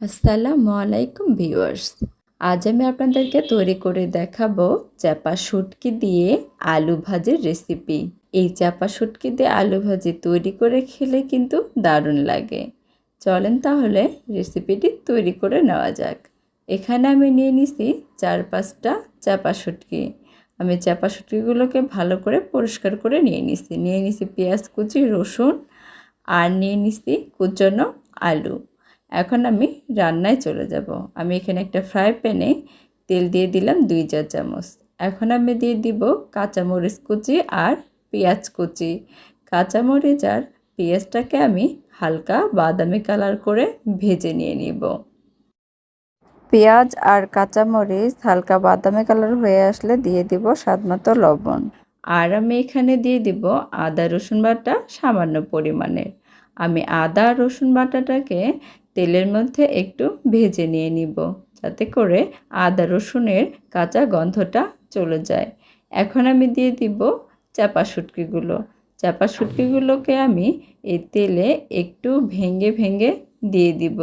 আসসালামু আলাইকুম ভিউয়ার্স। আজ আমি আপনাদেরকে তৈরি করে দেখাবো চাপা শুটকি দিয়ে আলু ভাজির রেসিপি। এই চাপা শুটকি দিয়ে আলু ভাজি তৈরি করে খেলে কিন্তু দারুণ লাগে। চলেন তাহলে রেসিপিটি তৈরি করে নেওয়া যাক। এখানে আমি নিয়ে নিছি চার পাঁচটা চাপা শুটকি। আমি চাপা শুটকিগুলোকে ভালো করে পরিষ্কার করে নিয়ে নিছি। নিয়ে নিছি পেঁয়াজ কুচি, রসুন আর নিয়ে নিছি কুচনো আলু। এখন আমি রান্নায় চলে যাব। আমি এখানে একটা ফ্রাই প্যানে তেল দিয়ে দিলাম দুই চার চামচ। এখন আমি দিয়ে দিব কাঁচামরিচ কুচি আর পেঁয়াজ কুচি। কাঁচামরিচ আর পেঁয়াজটাকে আমি হালকা বাদামি কালার করে ভেজে নিয়ে নিব। পেঁয়াজ আর কাঁচামরিচ হালকা বাদামি কালার হয়ে আসলে দিয়ে দিব স্বাদমতো লবণ। আর আমি এখানে দিয়ে দিব আদা রসুন বাটা সামান্য পরিমাণের। আমি আদা রসুন বাটাটাকে তেলের মধ্যে একটু ভেজে নিয়ে নিব, যাতে করে আদা রসুনের কাঁচা গন্ধটা চলে যায়। এখন আমি দিয়ে দিব চাপা শুটকিগুলো। চাপা শুটকিগুলোকে আমি এই তেলে একটু ভেঙে ভেঙে দিয়ে দিব।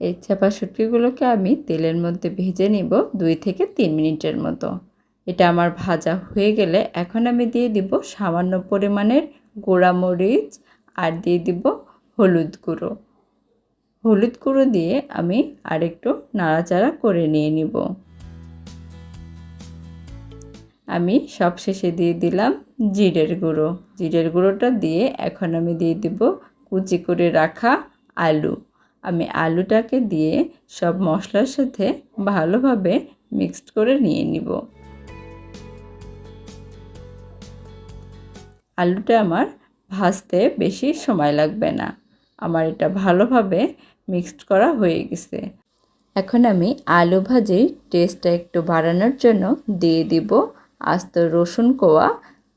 এই চাপা শুটকিগুলোকে আমি তেলের মধ্যে ভেজে নিব দুই থেকে তিন মিনিটের মতো। এটা আমার ভাজা হয়ে গেলে এখন আমি দিয়ে দিব সামান্য পরিমাণের গোড়া মরিচ আর দিয়ে দিব হলুদ গুঁড়ো। হলুদ গুঁড়ো দিয়ে আমি আরেকটু নাড়াচাড়া করে নিয়ে নিব। আমি সব শেষে দিয়ে দিলাম জিরের গুঁড়ো। জিরের গুঁড়োটা দিয়ে এখন আমি দিয়ে দিব কুচি করে রাখা আলু। আমি আলুটাকে দিয়ে সব মশলার সাথে ভালোভাবে মিক্সড করে নিয়ে নিব। আলুটা আমার ভাজতে বেশি সময় লাগবে না। আমার এটা ভালোভাবে মিক্সড করা হয়ে গেছে। এখন আমি আলু ভাজির টেস্টটা একটু বাড়ানোর জন্য দিয়ে দিব আস্ত রসুন কোয়া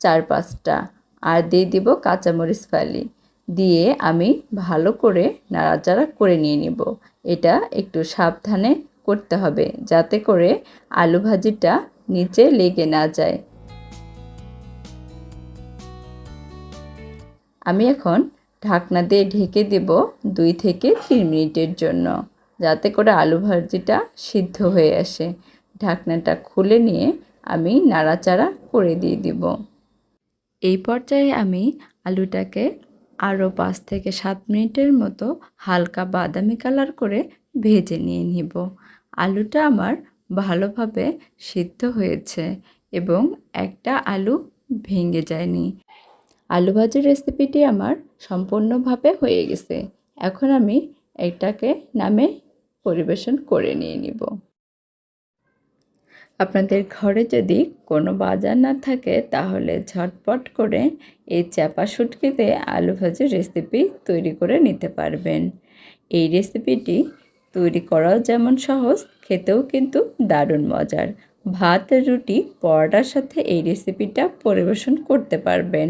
চার পাঁচটা আর দিয়ে দিব কাঁচামরিচ ফালি। দিয়ে আমি ভালো করে নাড়াচাড়া করে নিয়ে নিব। এটা একটু সাবধানে করতে হবে যাতে করে আলু ভাজিটা নিচে লেগে না যায়। আমি এখন ঢাকনা দিয়ে ঢেকে দেব দুই থেকে তিন মিনিটের জন্য, যাতে করে আলু ভাজিটা সিদ্ধ হয়ে আসে। ঢাকনাটা খুলে নিয়ে আমি নাড়াচাড়া করে দিয়ে দিব। এই পর্যায়ে আমি আলুটাকে আরও পাঁচ থেকে সাত মিনিটের মতো হালকা বাদামি কালার করে ভেজে নিয়ে নিব। আলুটা আমার ভালোভাবে সিদ্ধ হয়েছে এবং একটা আলু ভেঙে যায়নি। আলু ভাজির রেসিপিটি আমার সম্পূর্ণভাবে হয়ে গেছে। এখন আমি এটাকে নামে পরিবেশন করে নিয়ে নিব। আপনাদের ঘরে যদি কোনো বাজার না থাকে, তাহলে ঝটপট করে এই চাপা শুটকিতে আলু ভাজির রেসিপি তৈরি করে নিতে পারবেন। এই রেসিপিটি তৈরি করাও যেমন সহজ, খেতেও কিন্তু দারুণ মজার। ভাত, রুটি, পরোটার সাথে এই রেসিপিটা পরিবেশন করতে পারবেন।